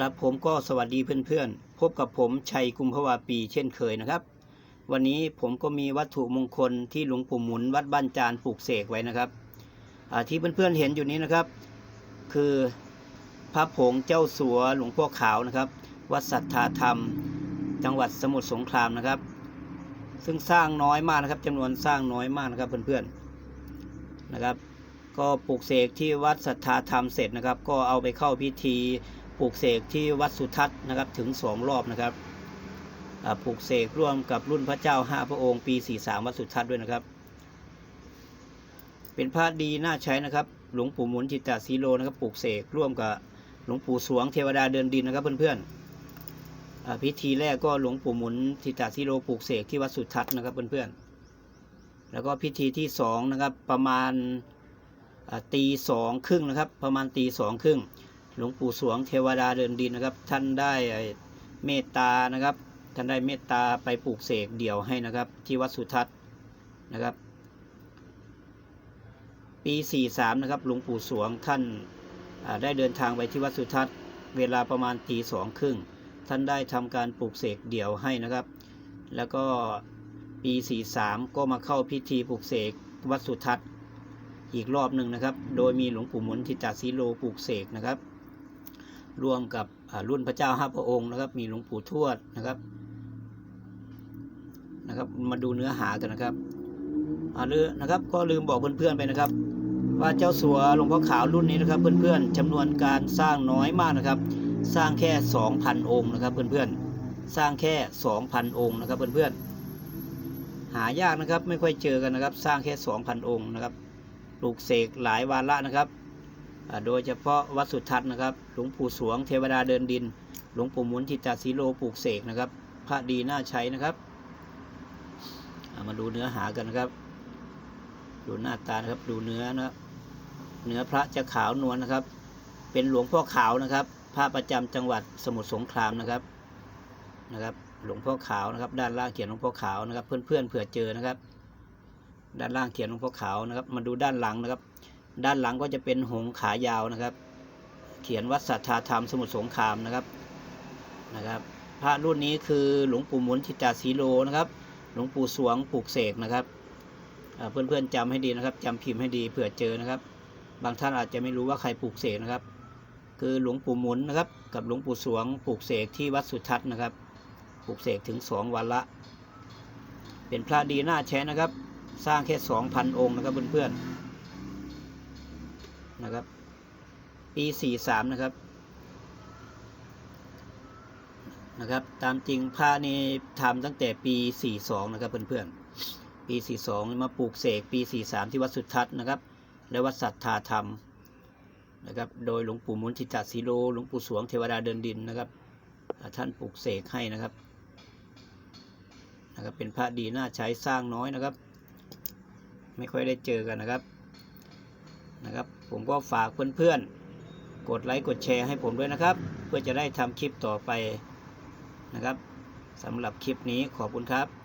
ครับผมก็สวัสดีเพื่อนๆ พบกับผมชัยกุมภาวาปีเช่นเคยนะครับ วันนี้ผมก็มีวัตถุมงคลที่หลวงปู่หมุนวัดบ้านจานปลูกเสกไว้นะครับอ่าที่เพื่อนๆเห็นอยู่นี้นะครับ คือพระผงเจ้าสัวหลวงพ่อขาวนะครับ วัดสัทธาธรรม จังหวัดสมุทรสงครามนะครับ ซึ่งสร้างน้อยมากนะครับจำนวนสร้างน้อยมากนะครับเพื่อนๆนะครับ ก็ปลูกเสกที่วัดสัทธาธรรมเสร็จนะครับ ก็เอาไปเข้าพิธี ปลูกเสกที่วัดสุทัศน์นะครับถึงสองรอบนะครับปลูกเสกร่วมกับรุ่นพระเจ้าห้าพระองค์ ปี 43 วัดสุทัศน์ด้วยนะครับ เป็นพระดีน่าใช้นะครับ หลวงปู่หมุนจิตตสีโลนะครับปลูกเสกร่วมกับหลวงปู่สวงเทวดาเดินดินนะครับเพื่อนๆพิธีแรกก็หลวงปู่หมุนจิตตสีโลปลูกเสกที่วัดสุทัศน์นะครับเพื่อนๆแล้วก็พิธีที่สองนะครับประมาณตีสองครึ่งนะครับ ประมาณตีสองครึ่ง หลวงปู่สวงเทวดาเดินดินนะครับ ท่านได้เมตตานะครับ ท่านได้เมตตาไปปลูกเสกเดี่ยวให้นะครับ ที่วัดสุทัศน์นะครับ ปี 43 นะครับ หลวงปู่สวงท่านได้เดินทางไปที่วัดสุทัศน์ เวลาประมาณตีสองครึ่งท่านได้ทำการปลูกเสกเดี่ยวให้นะครับ แล้วก็ปี 43 ก็มาเข้าพิธีปลูกเสกวัดสุทัศน์อีกรอบหนึ่งนะครับ โดยมีหลวงปู่หมุนทิตาสีโลปลูกเสกนะครับ ร่วมกับรุ่นพระเจ้าห้าพระองค์นะครับ มีหลวงปู่ทวดนะครับนะครับ มาดูเนื้อหากันนะครับอ่าลือนะครับ ก็ลืมบอกเพื่อนๆไปนะครับ ว่าเจ้าสัวหลวงพ่อขาวรุ่นนี้นะครับเพื่อนๆจำนวนการสร้างน้อยมากนะครับ สร้างแค่ 2,000 องค์นะครับ เพื่อนๆสร้างแค่ 2,000 องค์นะครับ เพื่อนๆหายากนะครับ ไม่ค่อยเจอกันนะครับ สร้างแค่ 2,000 องค์นะครับปลูกเสกหลายวาระนะครับ โดยเฉพาะวัดสุทัศน์นะครับ หลวงปู่สวงเทวดาเดินดิน หลวงปู่มุนทิตาสีโลปลูกเสกนะครับ พระดีน่าใช้นะครับามาดูเนื้อหากันนะครับ ดูหน้าตานะครับ ดูเนื้อนะครับ เนื้อพระจะขาวนวลนะครับ เป็นหลวงพ่อขาวนะครับ พระประจำจังหวัดสมุทรสงครามนะครับนะครับ หลวงพ่อขาวนะครับ ด้านล่างเขียนหลวงพ่อขาวนะครับ เพื่อนๆเผื่อเจอนะครับ ด้านล่างเขียนหลวงพ่อขาวนะครับ มาดูด้านหลังนะครับ ด้านหลังก็จะเป็นหงขายาวนะครับ เขียนวัดสัทธาธรรมสมุทรสงครามนะครับนะครับ พระรุ่นนี้คือหลวงปู่หมุนทิตาสีโลนะครับ หลวงปู่สวงปลูกเสกนะครับเพื่อนๆจำให้ดีนะครับจำพิมพ์ให้ดีเผื่อเจอนะครับ บางท่านอาจจะไม่รู้ว่าใครปลูกเสกนะครับ คือหลวงปู่หมุนนะครับ กับหลวงปู่สวงปลูกเสกที่วัดสุทัศน์นะครับปลูกเสกถึงสองวันละ เป็นพระดีน่าแชนะครับ สร้างแค่สองพันองค์นะครับเพื่อนๆ นะครับ ปีสี่สามนะครับนะครับ ตามจริงพระนี่ทำตั้งแต่ปีสี่สองนะครับเพื่อนๆ ปีสี่สองมาปลูกเสกปีสี่สามที่วัดสุทัศน์นะครับ และวัดสัทธาธรรมนะครับ โดยหลวงปู่มุนทิตาสีโลหลวงปู่สวงเทวดาเดินดินนะครับ ท่านปลูกเสกให้นะครับนะครับ เป็นพระดีน่าใช้สร้างน้อยนะครับ ไม่ค่อยได้เจอกันนะครับนะครับ ผมก็ฝากเพื่อนๆ กดไลค์กดแชร์ให้ผมด้วยนะครับ เพื่อจะได้ทำคลิปต่อไปนะครับสำหรับคลิปนี้ขอบคุณครับ